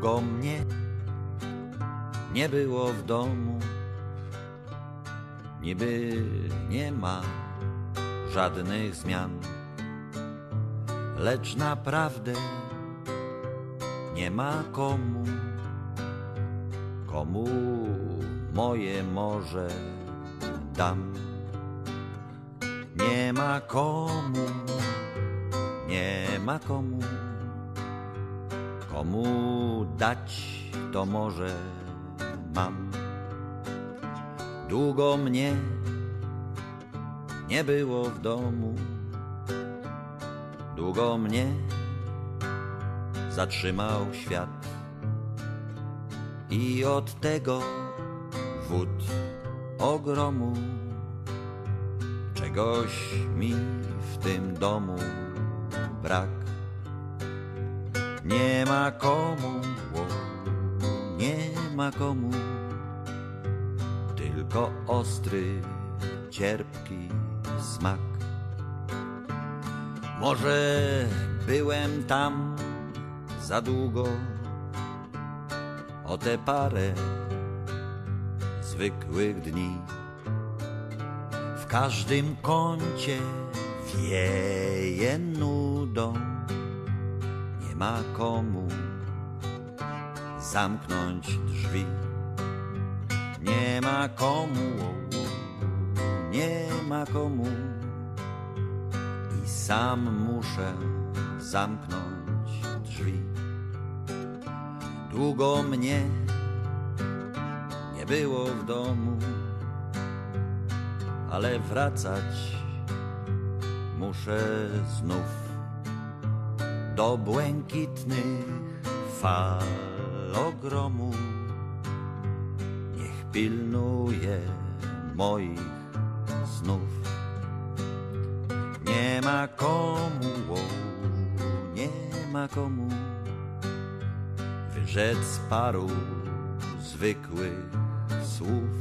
Długo mnie nie było w domu, niby nie ma żadnych zmian, lecz naprawdę nie ma komu, komu moje morze dam. Nie ma komu, nie ma komu, komu dać to może mam. Długo mnie nie było w domu, długo mnie zatrzymał świat. I od tego wód ogromu czegoś mi w tym domu brak. Nie ma komu, o, nie ma komu, tylko ostry, cierpki smak. Może byłem tam za długo, o te parę zwykłych dni. W każdym kącie wieje nudą, ma komu zamknąć drzwi. Nie ma komu, nie ma komu i sam muszę zamknąć drzwi. Długo mnie nie było w domu, ale wracać muszę znów do błękitnych fal ogromu. Niech pilnuje moich snów. Nie ma komu, o, nie ma komu wyrzec paru zwykłych słów.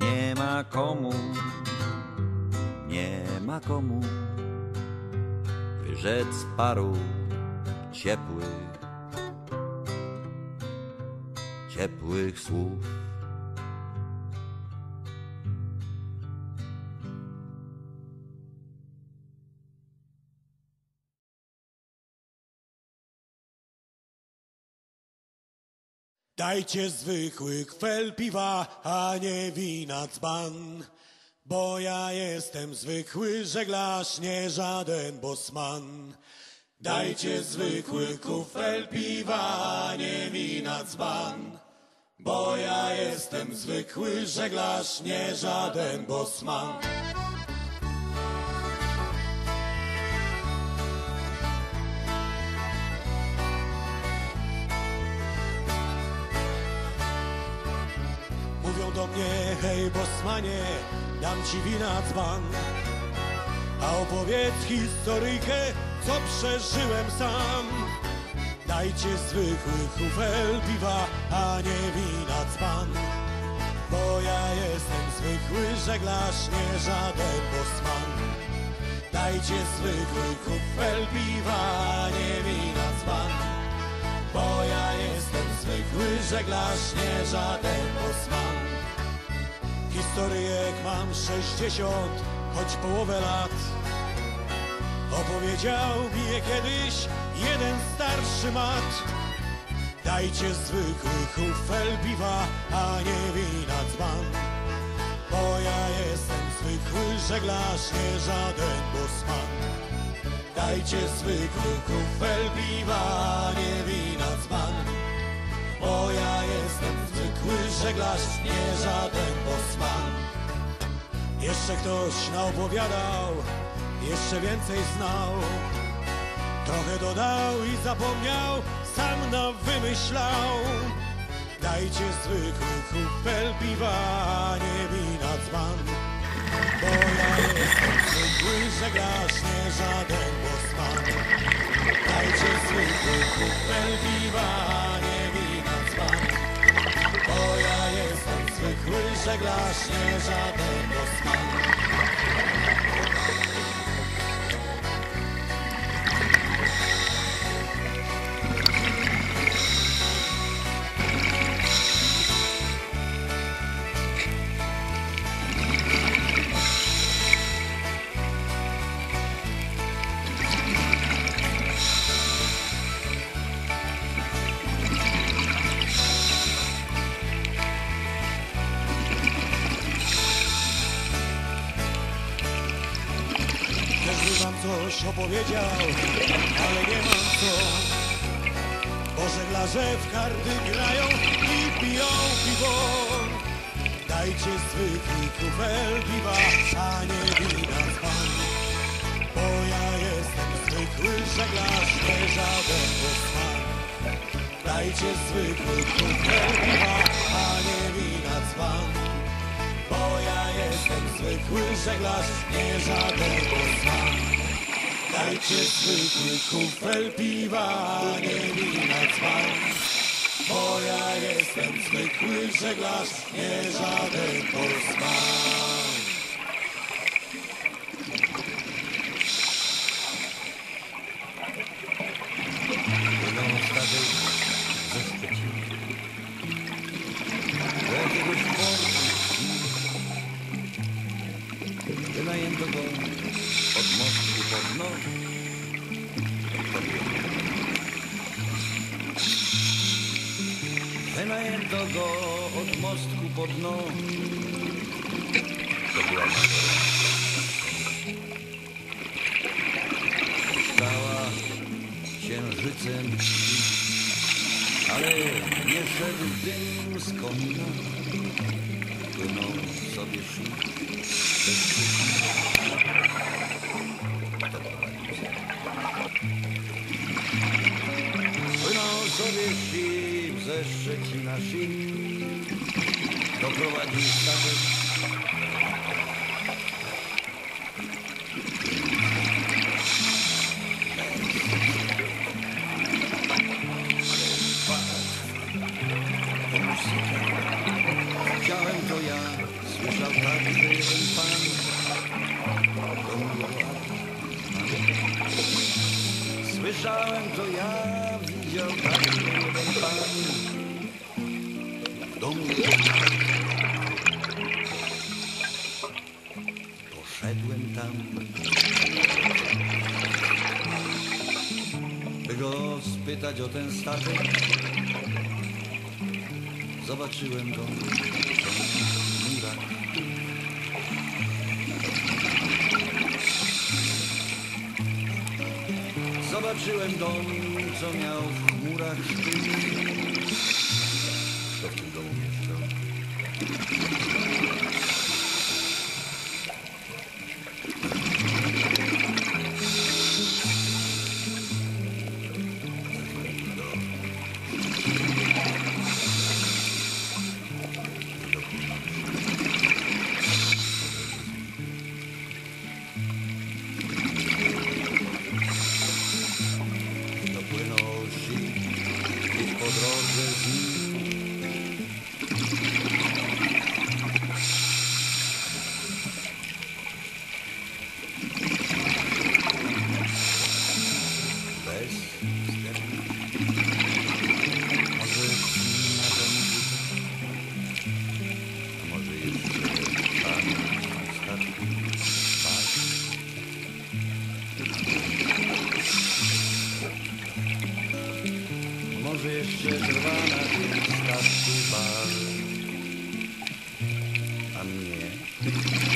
Nie ma komu, nie ma komu wyrzec paru ciepłych, ciepłych słów. Dajcie zwykły kwel piwa, a nie wina dzban. Bo ja jestem zwykły żeglarz, nie żaden bosman. Dajcie zwykły kufel piwa, nie wina dzban. Bo ja jestem zwykły żeglarz, nie żaden bosman. Mówią do mnie, hej bosmanie, dam ci wina dzban. A opowiedz historyjkę, co przeżyłem sam. Dajcie zwykły kufel piwa, a nie wina dzban. Bo ja jestem zwykły żeglarz, nie żaden bosman. Dajcie zwykły kufel piwa, a nie wina dzban. Bo ja jestem zwykły żeglarz, nie żaden bosman. Historyjek mam sześćdziesiąt, choć połowę lat. Opowiedział mi je kiedyś jeden starszy mat. Dajcie zwykły kufel piwa, a nie wina dzban. Bo ja jestem zwykły żeglarz, nie żaden bosman. Dajcie zwykły kufel piwa, a nie żeglarz, nie żaden bosman. Jeszcze ktoś naopowiadał, jeszcze więcej znał. Trochę dodał i zapomniał, sam nam wymyślał. Dajcie zwykły kufel piwa, nie wina dzban. Bo ja jestem zwykły żeglarz, nie żaden bosman. Dajcie zwykły kufel piwa, żeglarz, nie żaden bosman. Coś opowiedział, ale nie mam co. Bo żeglarze w karty grają i piją piwo. Dajcie zwykły kufel piwa, a nie wina z pan. Bo ja jestem zwykły żeglarz, nie żaden bosman. Dajcie zwykły kufel piwa, a nie wina dzban. Bo ja jestem zwykły żeglarz, nie żaden bosman. Dajcie zwykły kufel piwa, nie wina dzban. Bo ja jestem zwykły żeglarz, nie żaden bosman. Wynajęto go od mostku pod dno. To była. Stała księżycem ale nie szedł dym z komina. Płynął sobie bez krzyku. Się? Płynął sobie szlif ze Szczecina szlif. Kto prowadził statek? Chciałem to ja, słyszał także jeden pan. Słyszałem to ja, Poszedłem tam, by go spytać o ten statek. Zobaczyłem go w murach. Zobaczyłem dom, co miał w chmurach szpil. Kto w tym domu mieszkał? Może jeszcze trwa na tym statku bar. A mnie?